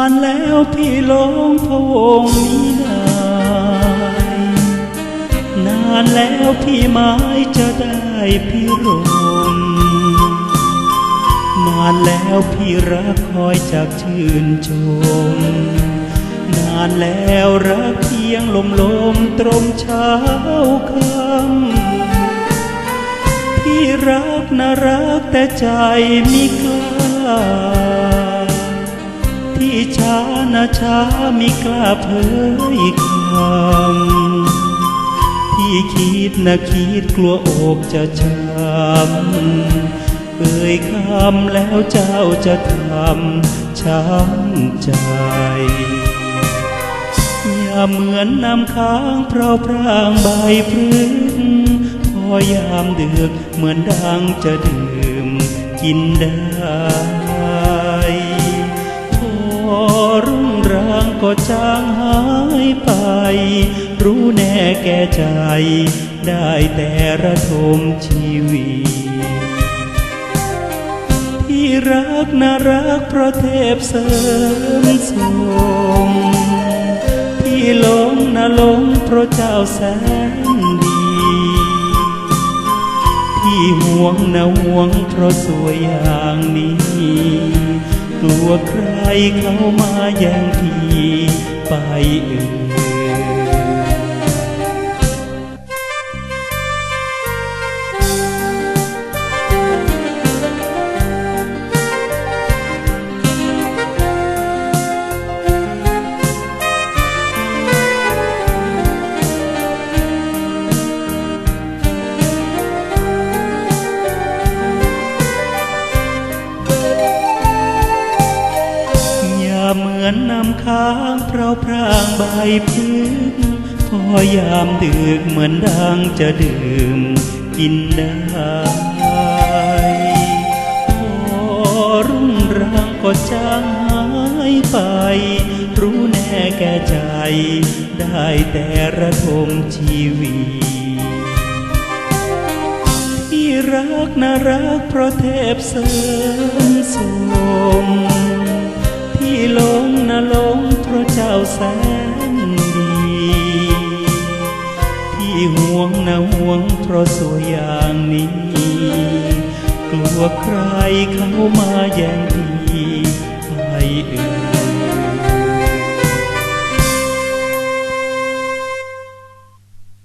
านแล้วพี่ลงพวงมินายนานแล้วพี่หมายจะได้พี่รมนานแล้วพี่รักคอยจากชื่นชม นานแล้วรักเพียงลมลมตรมเช้าคำพี่รักนะรักแต่ใจไม่กล้า ช้าช้าไม่กล้าเผยคำที่คิดนะคิดกลัวอกจะช้ำเอ่ยคำแล้วเจ้าจะทำช้ำใจ อย่าเหมือนน้ำค้างเพราพร่างใบพรึ้งพอยามดึกเหมือนดังจะดื่มกินได้็จางหายไป รู้แน่แก่ใจ ได้แต่ระทมชีวิตที่รักน่ารักเพราะเทพเสริมส่งที่หลงน่าหลงเพราะเจ้าแสนดี ที่ห่วงน่าห่วงเพราะสวยอย่างนี้ กลัวใครเข้ามาแย่งพี่ ไปอื่น มือนน้ำค้างเพราพรางใบพึ่งพอยามดึกเหมือนดังจะดื่มกินได้พอรุ่งรางก็จางหายไป รู้แน่แก่ใจ ได้แต่ระทมชีวิตที่รักน่ารักเพราะเทพเสริ ห่วงนะห่วงเพราะสวอย่างนี้ กลัวใครเข้ามาแย่งพี่ไปอื่น